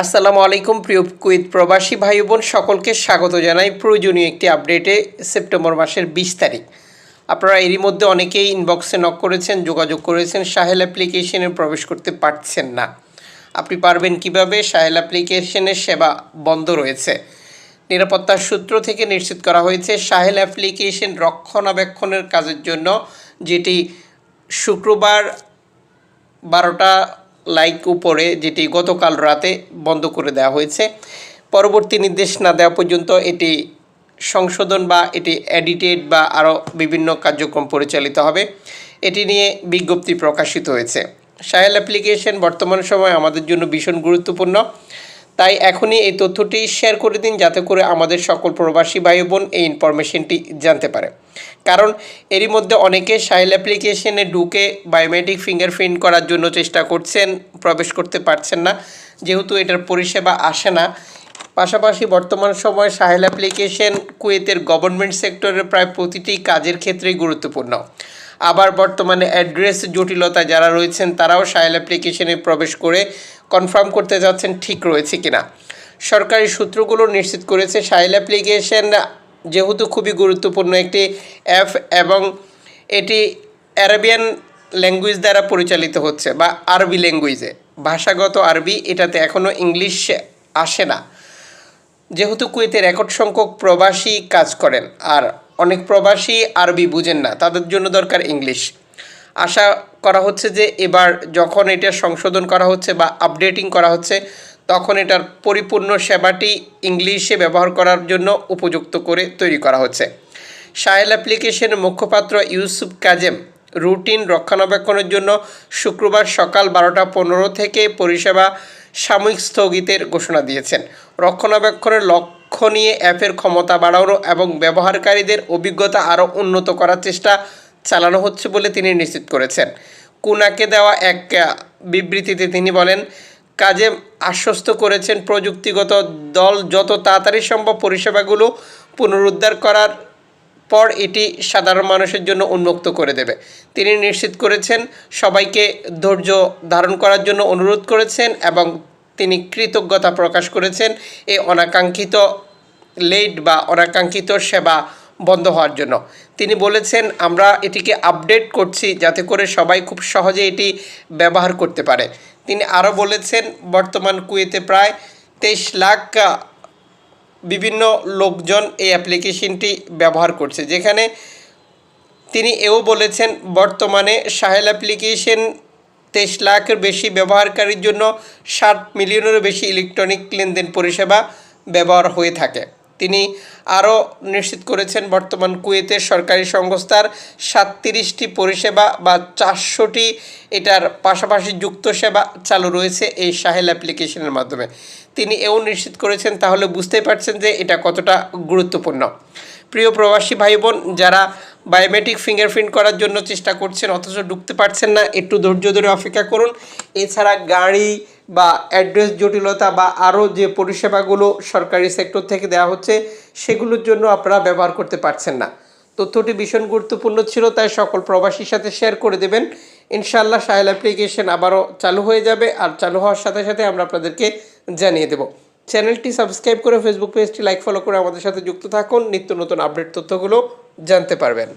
আসসালামু আলাইকুম, প্রিয় কুইত প্রবাসী ভাই বোন, সকলকে স্বাগত জানাই প্রয়োজনীয় একটি আপডেটে সেপ্টেম্বর মাসের বিশ তারিখ। আপনারা এরই মধ্যে অনেকেই ইনবক্সে নক করেছেন, যোগাযোগ করেছেন, সাহেল অ্যাপ্লিকেশনে প্রবেশ করতে পারছেন না। আপনি পারবেন কীভাবে? সাহেল অ্যাপ্লিকেশনের সেবা বন্ধ রয়েছে। নিরাপত্তার সূত্র থেকে নিশ্চিত করা হয়েছে, সাহেল অ্যাপ্লিকেশন রক্ষণাবেক্ষণের কাজের জন্য যেটি শুক্রবার বারোটা লাইক উপরে যেটি গতকাল রাতে বন্ধ করে দেওয়া হয়েছে। পরবর্তী নির্দেশ না দেওয়া পর্যন্ত এটি সংশোধন বা এটি এডিটেড বা আরও বিভিন্ন কার্যক্রম পরিচালিত হবে। এটি নিয়ে বিজ্ঞপ্তি প্রকাশিত হয়েছে। সাহেল অ্যাপ্লিকেশন বর্তমান সময় আমাদের জন্য ভীষণ গুরুত্বপূর্ণ। তাই এখনই এই তথ্যটি শেয়ার করে দিন, যাতে করে আমাদের সকল প্রবাসী ভাই বোন এই ইনফরমেশনটি জানতে পারে। কারণ এরই মধ্যে অনেকে সাইল অ্যাপ্লিকেশনে ঢুকে বায়োমেট্রিক ফিঙ্গারপ্রিন্ট করার জন্য চেষ্টা করছেন, প্রবেশ করতে পারছেন না। যেহেতু এটার পরিষেবা আসে না। পাশাপাশি বর্তমান সময়ে সাহেল অ্যাপ্লিকেশন কুয়েতের গভর্নমেন্ট সেক্টরের প্রায় প্রতিটি কাজের ক্ষেত্রেই গুরুত্বপূর্ণ। আবার বর্তমানে অ্যাড্রেস জটিলতা যারা রয়েছেন, তারাও সাহেল অ্যাপ্লিকেশনে প্রবেশ করে কনফার্ম করতে যাচ্ছেন ঠিক রয়েছে কিনা। সরকারি সূত্রগুলো নিশ্চিত করেছে সাহেল অ্যাপ্লিকেশন যেহেতু খুবই গুরুত্বপূর্ণ একটি অ্যাপ এবং এটি অ্যারাবিয়ান ল্যাঙ্গুয়েজ দ্বারা পরিচালিত হচ্ছে বা আরবি ল্যাঙ্গুয়েজে। ভাষাগত আরবি এটাতে এখনও ইংলিশ আসে না। যেহেতু কুয়েতে রেকর্ড সংখ্যক প্রবাসী কাজ করেন আর অনেক প্রবাসী আরবি বুঝেন না, তাদের জন্য দরকার ইংলিশ। আশা করা হচ্ছে যে এবার যখন এটা সংশোধন করা হচ্ছে বা আপডেটিং করা হচ্ছে তখন এটার পরিপূর্ণ সেবাটি ইংলিশে ব্যবহার করার জন্য উপযুক্ত করে তৈরি করা হচ্ছে। সাহেল অ্যাপ্লিকেশনের মুখপাত্র ইউসুফ কাজেম রুটিন রক্ষণাবেক্ষণের জন্য শুক্রবার সকাল বারোটা পনেরো থেকে পরিষেবা সাময়িক স্থগিতের ঘোষণা দিয়েছেন। রক্ষণাবেক্ষণের লক্ষ্য নিয়ে অ্যাপের ক্ষমতা বাড়ানো এবং ব্যবহারকারীদের অভিজ্ঞতা আরও উন্নত করার চেষ্টা চালানো হচ্ছে বলে তিনি নিশ্চিত করেছেন। কুনাকে দেওয়া এক বিবৃতিতে তিনি বলেন কাজে আশ্বস্ত করেছেন প্রযুক্তিগত দল যত তাড়াতাড়ি সম্ভব পরিষেবাগুলো পুনরুদ্ধার করার পর এটি সাধারণ মানুষের জন্য উন্মুক্ত করে দেবে। তিনি নিশ্চিত করেছেন, সবাইকে ধৈর্য ধারণ করার জন্য অনুরোধ করেছেন এবং তিনি কৃতজ্ঞতা প্রকাশ করেছেন এই অনাকাঙ্ক্ষিত লেট বা অনাকাঙ্ক্ষিত সেবা বন্ধ হওয়ার জন্য। তিনি বলেছেন, আমরা এটিকে আপডেট করছি যাতে করে সবাই খুব সহজে এটি ব্যবহার করতে পারে। তিনি আরও বলেছেন, বর্তমান কুয়েতে প্রায় তেইশ লাখ বিভিন্ন লোকজন এই অ্যাপ্লিকেশনটি ব্যবহার করছে। যেখানে তিনি এও বলেছেন, বর্তমানে সাহেল অ্যাপ্লিকেশন তেইশ লাখের বেশি ব্যবহারকারীর জন্য ষাট মিলিয়নেরও বেশি ইলেকট্রনিক লেনদেন পরিষেবা ব্যবহার হয়ে থাকে। তিনি আরও নিশ্চিত করেছেন, বর্তমান কুয়েতের সরকারি সংস্থার সাতত্রিশটি পরিষেবা বা চারশোটি এটার পাশাপাশি যুক্ত সেবা চালু রয়েছে এই সাহেল অ্যাপ্লিকেশনের মাধ্যমে। তিনি এও নিশ্চিত করেছেন, তাহলে বুঝতেই পারছেন যে এটা কতটা গুরুত্বপূর্ণ। প্রিয় প্রবাসী ভাই বোন যারা বায়োমেট্রিক ফিঙ্গারপ্রিন্ট করার জন্য চেষ্টা করছেন, অথচ ঢুকতে পারছেন না। একটু ধৈর্য ধরে অপেক্ষা করুন। এছাড়া গাড়ি বা অ্যাড্রেস জটিলতা বা আরও যে পরিষেবাগুলো সরকারি সেক্টর থেকে দেওয়া হচ্ছে, সেগুলোর জন্য আপনারা ব্যবহার করতে পারছেন না। তথ্যটি ভীষণ গুরুত্বপূর্ণ ছিল, তাই সকল প্রবাসীর সাথে শেয়ার করে দেবেন। ইনশাআল্লাহ সাহেল অ্যাপ্লিকেশন আবারও চালু হয়ে যাবে, আর চালু হওয়ার সাথে সাথে আমরা আপনাদেরকে জানিয়ে দেব। চ্যানেলটি সাবস্ক্রাইব করে ফেসবুক পেজটি লাইক, ফলো করে আমাদের সাথে যুক্ত থাকুন। নিত্য নতুন আপডেট তথ্যগুলো জানতে পারবেন।